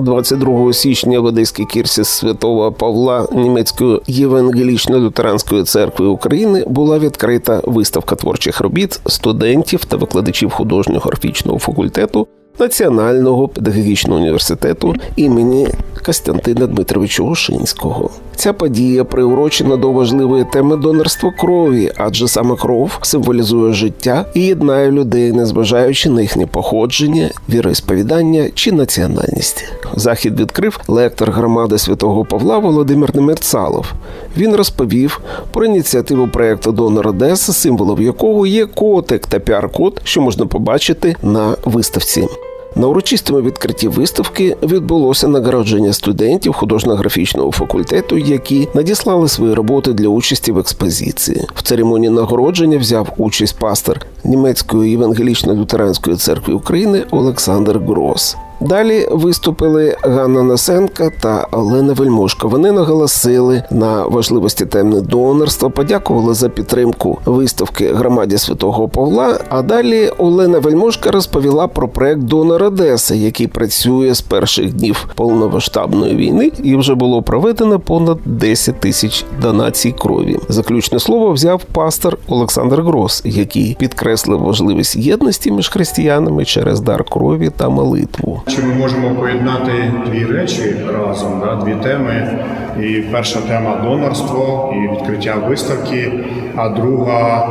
22 січня в Одеській кірсі святого Павла Німецької євангелічно-лютеранської церкви України була відкрита виставка творчих робіт студентів та викладачів художнього графічного факультету Національного педагогічного університету імені Костянтина Дмитровича Ушинського. Ця подія приурочена до важливої теми донорства крові, адже саме кров символізує життя і єднає людей, незважаючи на їхнє походження, віросповідання чи національність. Захід відкрив лектор громади святого Павла Володимир Немерцалов. Він розповів про ініціативу проекту Донор Одеса, символом якого є котик та піар-код, що можна побачити на виставці. На урочистому відкритті виставки відбулося нагородження студентів художньо-графічного факультету, які надіслали свої роботи для участі в експозиції. В церемонії нагородження взяв участь пастор німецької євангелічно-лютеранської церкви України Олександр Грос. Далі виступили Ганна Насенка та Олена Вельмошка. Вони наголосили на важливості теми донорства, подякували за підтримку виставки громаді святого Павла. А далі Олена Вельмошка розповіла про проект Донор Одеса, який працює з перших днів повномасштабної війни, і вже було проведено понад 10 тисяч донацій крові. Заключне слово взяв пастор Олександр Грос, який підкреслив важливість єдності між християнами через дар крові та молитву. Чи ми можемо поєднати дві речі разом, да? дві теми. І перша тема донорство і відкриття виставки, а друга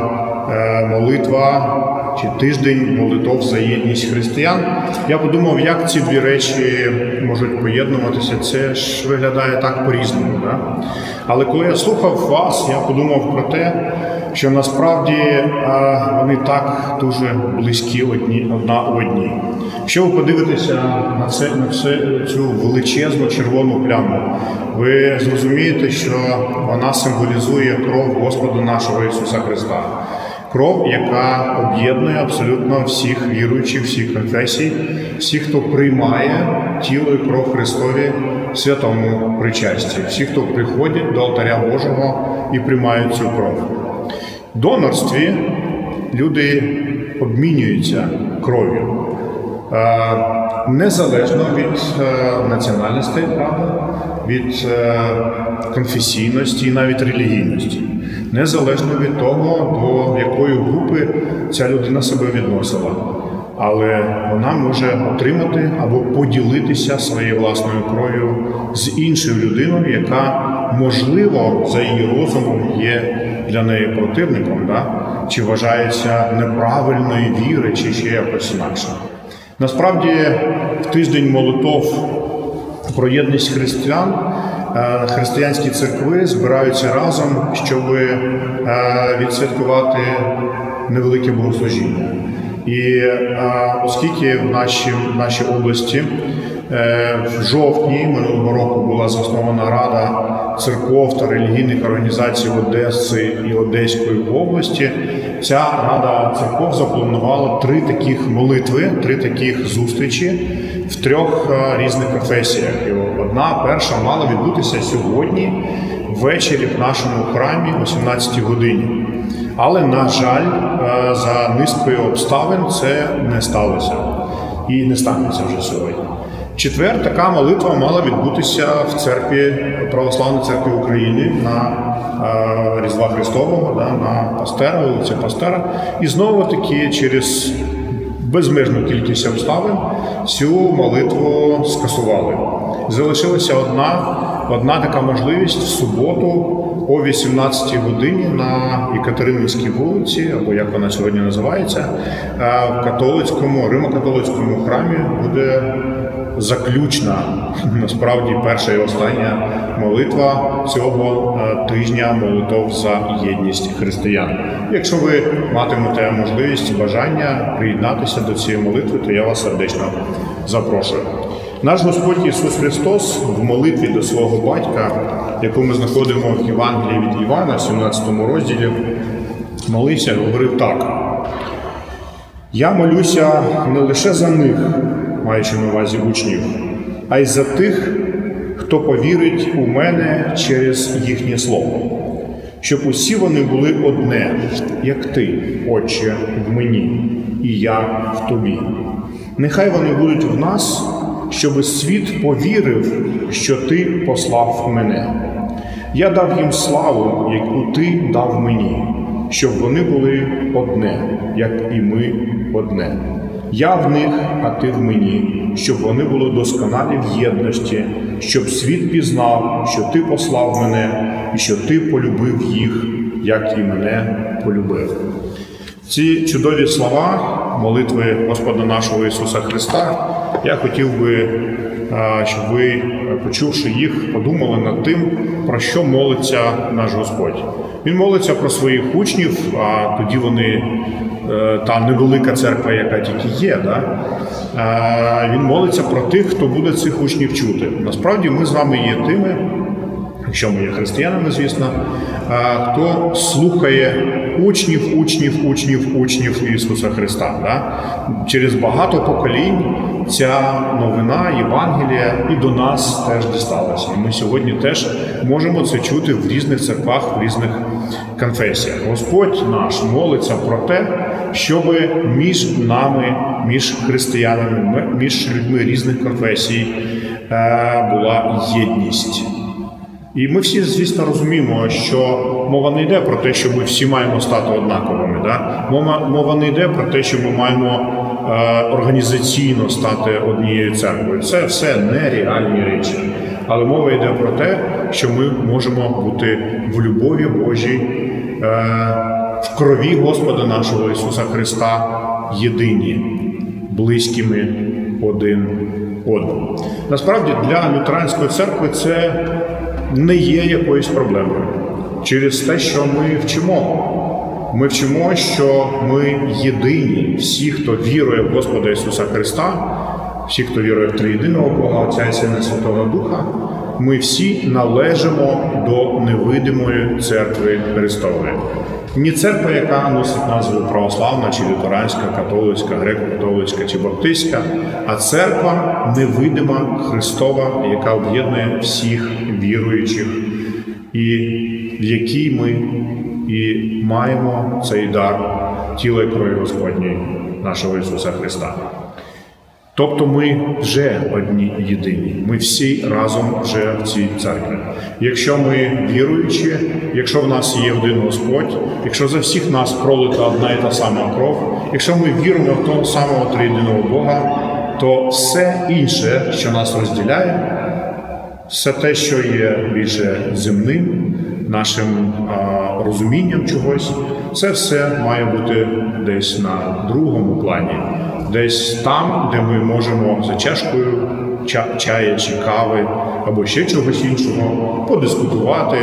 е, молитва чи тиждень молитов за єдність християн. Я подумав, як ці дві речі можуть поєднуватися. Це ж виглядає так по-різному. Да? Але коли я слухав вас, я подумав про те, що насправді вони так дуже близькі одні одна одній. Якщо ви подивитеся на це на це, цю величезну червону пляму, ви зрозумієте, що вона символізує кров Господа нашого Ісуса Христа. Кров, яка об'єднує абсолютно всіх віруючих, всіх конфесій, всіх, хто приймає тіло і кров Христові в святому причасті, всі, хто приходять до алтаря Божого і приймають цю кров. Донорстві люди обмінюються кров'ю. Е, Незалежно від е, національності, від е, конфесійності і навіть релігійності, незалежно від того, до якої групи ця людина себе відносила. Але вона може отримати або поділитися своєю власною кров'ю з іншою людиною, яка можливо за її розумом є для неї противником, да? чи вважається неправильної віри, чи ще якось інакше. Насправді, в тиждень молитов про єдність християн е, християнські церкви збираються разом, щоб е, відсвяткувати невелике богослужіння. І е, оскільки в нашій, в нашій області в жовтні минулого року була заснована Рада церков та релігійних організацій Одеси і Одеської області, ця рада церков запланувала три таких молитви, три таких зустрічі в трьох різних конфесіях. І одна перша мала відбутися сьогодні ввечері в нашому храмі о 17 годині. Але, на жаль, за низкою обставин це не сталося і не станеться вже сьогодні. Четвер така молитва мала відбутися в церкві Православної церкви України на е, Різдва Христового, да, на Пастера, вулиця Пастера. І знову таки через безмежну кількість обставин цю молитву скасували. Залишилася одна, одна така можливість в суботу о 18 годині на Екатерининській вулиці, або як вона сьогодні називається, в католицькому, римо-католицькому храмі буде заключна, насправді перша і остання молитва цього тижня молитов за єдність християн. Якщо ви матимете можливість і бажання приєднатися до цієї молитви, то я вас сердечно запрошую. Наш Господь Ісус Христос в молитві до свого батька, яку ми знаходимо в Євангелії від Івана, 17 розділі, молився, говорив так. Я молюся не лише за них, маючи на увазі учнів, а й за тих, хто повірить у мене через їхнє слово, щоб усі вони були одне, як ти, Отче, в мені, і я в тобі. Нехай вони будуть в нас, щоб світ повірив, що ти послав мене. Я дав їм славу, яку ти дав мені, щоб вони були одне, як і ми одне. Я в них, а ти в мені, щоб вони були досконалі в єдності, щоб світ пізнав, що ти послав мене і що ти полюбив їх, як і мене полюбив. Ці чудові слова молитви Господа нашого Ісуса Христа. Я хотів би, е, щоб ви, почувши їх, подумали над тим, про що молиться наш Господь. Він молиться про своїх учнів, а тоді вони е, та невелика церква, яка тільки є. Да? Е, Він молиться про тих, хто буде цих учнів чути. Насправді ми з вами є тими, якщо ми є християнами, звісно, хто слухає учнів, учнів, учнів, учнів Ісуса Христа. Да? Через багато поколінь ця новина Євангелія і до нас теж дісталася. І ми сьогодні теж можемо це чути в різних церквах, в різних конфесіях. Господь наш молиться про те, щоб між нами, між християнами, між людьми різних конфесій е, була єдність. І ми всі, звісно, розуміємо, що мова не йде про те, що ми всі маємо стати однаковими. Да? Мова, мова не йде про те, що ми маємо е, організаційно стати однією церквою. Це все нереальні речі. Але мова йде про те, що ми можемо бути в любові Божій, е, в крові Господа нашого Ісуса Христа єдині, близькими один одному. Насправді для лютеранської церкви це не є якоюсь проблемою через те, що ми вчимо. Ми вчимо, що ми єдині, всі, хто вірує в Господа Ісуса Христа, всі, хто вірує в триєдиного Бога, Отця і Сина Святого Духа, ми всі належимо до невидимої церкви Христової. Ні церква, яка носить назву православна, чи лютеранська, католицька, греко-католицька чи баптистська, а церква невидима Христова, яка об'єднує всіх віруючих, і в якій ми і маємо цей дар тіла і крові Господньої, нашого Ісуса Христа. Тобто ми вже одні єдині. Ми всі разом вже в цій церкві. Якщо ми віруючі, якщо в нас є один Господь, якщо за всіх нас пролита одна і та сама кров, якщо ми віримо в того самого триєдиного Бога, то все інше, що нас розділяє, все те, що є більше земним, нашим а, розумінням чогось, це все має бути десь на другому плані, десь там, де ми можемо за чашкою ча- чая чи кави або ще чогось іншого подискутувати,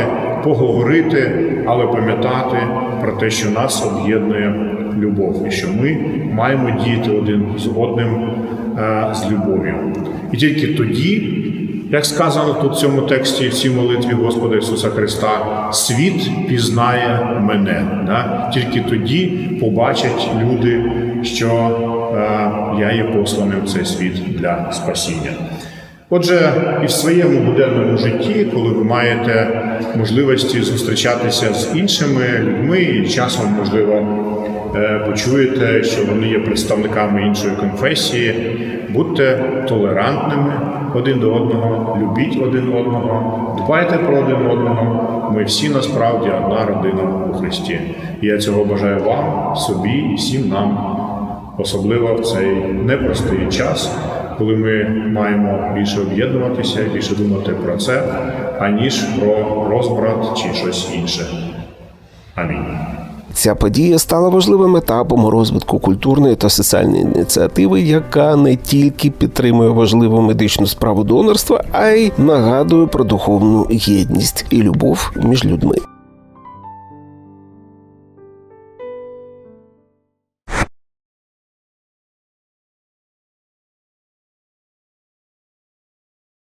поговорити, але пам'ятати про те, що нас об'єднує любов, і що ми маємо діяти один з одним е, з любов'ю. І тільки тоді. Як сказано тут в цьому тексті, в цій молитві Господа Ісуса Христа, світ пізнає мене. Да? Тільки тоді побачать люди, що е, я є посланий в цей світ для спасіння. Отже, і в своєму буденному житті, коли ви маєте можливості зустрічатися з іншими людьми, і часом, можливо, е, почуєте, що вони є представниками іншої конфесії, будьте толерантними один до одного, любіть один одного, дбайте про один одного. Ми всі насправді одна родина у Христі. І я цього бажаю вам, собі і всім нам, особливо в цей непростий час, коли ми маємо більше об'єднуватися, більше думати про це, аніж про розбрат чи щось інше. Амінь. Ця подія стала важливим етапом розвитку культурної та соціальної ініціативи, яка не тільки підтримує важливу медичну справу донорства, а й нагадує про духовну єдність і любов між людьми.